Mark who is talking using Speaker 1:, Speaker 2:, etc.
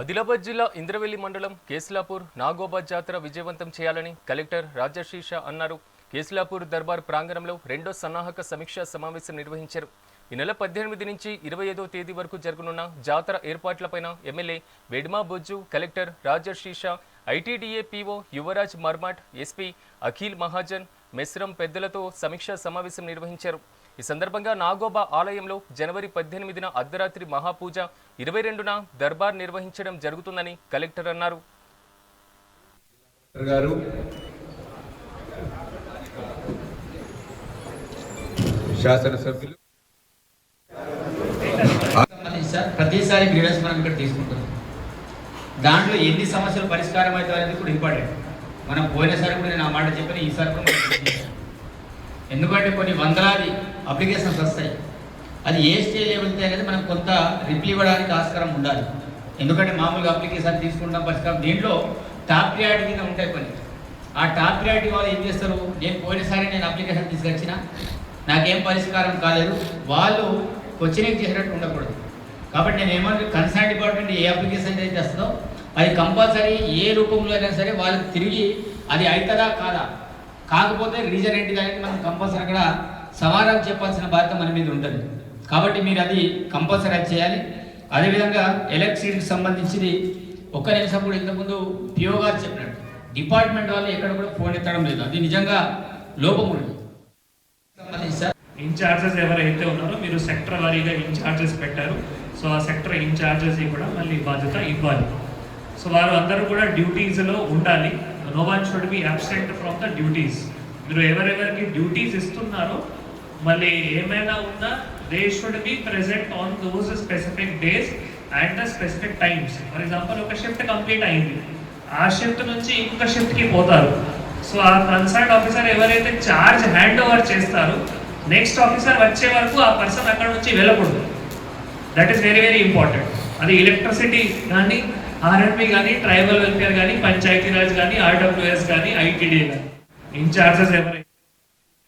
Speaker 1: ఆదిలాబాద్ జిల్లా ఇంద్రవెల్లి మండలం కేసులాపూర్ నాగోబాద్ జాతర విజయవంతం చేయాలని కలెక్టర్ రాజశీష అన్నారు. కేసులాపూర్ దర్బార్ ప్రాంగణంలో రెండో సన్నాహక సమీక్షా సమావేశం నిర్వహించారు. ఈ నెల పద్దెనిమిది నుంచి ఇరవై ఐదో తేదీ వరకు జరగనున్న జాతర ఏర్పాట్లపైన MLA Vedma Bojju collector Rajashisha ITDA PO Yuvraj Marmat SP Akhil Mahajan Mesram పెద్దలతో సమీక్షా సమావేశం నిర్వహించారు. ఈ సందర్భంగా నాగోబా ఆలయంలో జనవరి పద్దెనిమిదిన అర్ధరాత్రి మహాపూజ ఇరవై రెండున దర్బార్ నిర్వహించడం జరుగుతుందని కలెక్టర్ అన్నారు.
Speaker 2: గారు శాసనసభ్యులు.
Speaker 3: ప్రతిసారి గ్రీవెన్స్ మనం ఇక్కడ తీసుకుంటున్నాం. దాంట్లో ఎన్ని సమస్యలు పరిష్కారం అవుతాయి అనేది కూడా ఇంపార్టెంట్. మనం పోయినసారి కూడా నేను ఆ మాట చెప్పిన ఈసారి కూడా. ఎందుకంటే కొన్ని వందలాది అప్లికేషన్స్ వస్తాయి. అది ఏ స్టేజ్లో వెళ్తే అనేది మనం కొంత రిప్లై ఇవ్వడానికి ఆస్కారం ఉండాలి. ఎందుకంటే మామూలుగా అప్లికేషన్ తీసుకుంటాం పరిష్కారం దీంట్లో టాప్ ప్రియారిటీ కింద ఉంటాయి కొన్ని. ఆ టాప్ ప్రియారిటీ వాళ్ళు ఏం చేస్తారు? నేను పోయినసారి నేను అప్లికేషన్ తీసుకొచ్చిన నాకేం పరిష్కారం కాలేదు. వాళ్ళు క్వశ్చనింగ్ చేసినట్టు ఉండకూడదు. కాబట్టి నేను ఏమంటే కన్సర్న్ డిపార్ట్మెంట్ ఏ అప్లికేషన్ అయితే వస్తుందో అది కంపల్సరీ ఏ రూపంలో అయినా సరే వాళ్ళకి తిరిగి అది అవుతుందా కాదా? కాకపోతే రీజన్ ఏంటి అనేది మనం కంపల్సరీ అక్కడ సమాధానం చెప్పాల్సిన బాధ్యత మన మీద ఉంటుంది. కాబట్టి మీరు అది కంపల్సరీ అది చేయాలి. అదేవిధంగా ఎలక్ట్రిసిటీకి సంబంధించింది ఒక్క నిమిషం కూడా ఇంతకుముందు పిఓ గారు చెప్పినట్టు డిపార్ట్మెంట్ వాళ్ళు ఎక్కడ కూడా ఫోన్ ఎత్తడం లేదు. అది నిజంగా లోపం ఉంది
Speaker 4: ఇన్ఛార్జెస్ ఎవరైతే ఉన్నారో మీరు సెక్టర్ వారీగా ఇన్ఛార్జెస్ పెట్టారు. సో ఆ సెక్టర్ ఇన్ఛార్జెస్ కూడా మళ్ళీ బాధ్యత ఇవ్వాలి. సో వారు అందరూ కూడా డ్యూటీస్లో ఉండాలి. No one should be absent from the duties మీరు ఎవరెవరికి డ్యూటీస్ ఇస్తున్నారో మళ్ళీ ఏమైనా ఉందా they should be present on those specific days and the specific times for example ఒక షిఫ్ట్ కంప్లీట్ అయింది. ఆ షిఫ్ట్ నుంచి ఇంకొక షిఫ్ట్కి పోతారు. సో ఆ కన్సర్న్ ఆఫీసర్ ఎవరైతే చార్జ్ హ్యాండ్ ఓవర్ చేస్తారో నెక్స్ట్ ఆఫీసర్ వచ్చే వరకు ఆ పర్సన్ అక్కడ నుంచి వెళ్ళకూడదు. That is very very important అది ఎలక్ట్రిసిటీ కానీ ఆర్ఎంపీ కానీ ట్రైబల్ వెల్ఫేర్ కానీ పంచాయతీరాజ్ కానీ ఆర్డబ్ల్యూఎస్ కానీ ఐటీడీ కానీ ఇన్ఛార్జెస్ ఎవరైనా